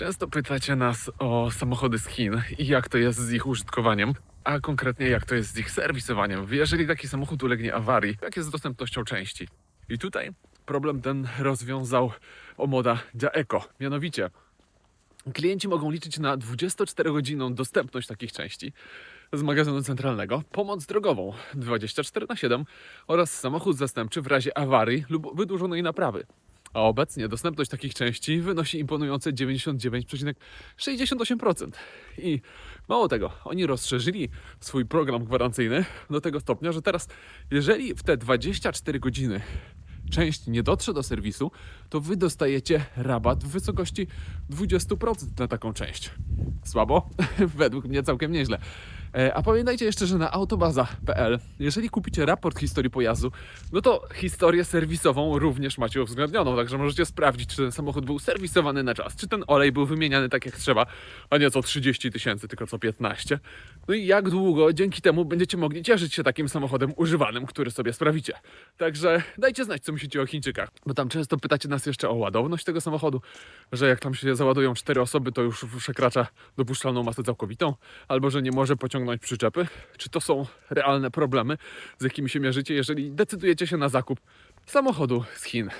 Często pytacie nas o samochody z Chin i jak to jest z ich użytkowaniem, a konkretnie jak to jest z ich serwisowaniem. Jeżeli taki samochód ulegnie awarii, jak jest z dostępnością części. I tutaj problem ten rozwiązał Omoda Jaeco. Mianowicie klienci mogą liczyć na 24-godzinną dostępność takich części z magazynu centralnego, pomoc drogową 24 na 7 oraz samochód zastępczy w razie awarii lub wydłużonej naprawy. A obecnie dostępność takich części wynosi imponujące 99,68%. I mało tego, oni rozszerzyli swój program gwarancyjny do tego stopnia, że teraz, jeżeli w te 24 godziny część nie dotrze do serwisu, to wy dostajecie rabat w wysokości 20% na taką część. Słabo? Według mnie całkiem nieźle. E, A pamiętajcie jeszcze, że na autobaza.pl, jeżeli kupicie raport historii pojazdu, no to historię serwisową również macie uwzględnioną, także możecie sprawdzić, czy ten samochód był serwisowany na czas, czy ten olej był wymieniany tak jak trzeba, a nie co 30 tysięcy, tylko co 15. No i jak długo dzięki temu będziecie mogli cieszyć się takim samochodem używanym, który sobie sprawicie. Także dajcie znać, co myślicie o Chińczykach, bo tam często pytacie nas jeszcze o ładowność tego samochodu, że jak tam się załadują cztery osoby, to już przekracza dopuszczalną masę całkowitą, albo że nie może pociągnąć przyczepy. Czy to są realne problemy, z jakimi się mierzycie, jeżeli decydujecie się na zakup samochodu z Chin?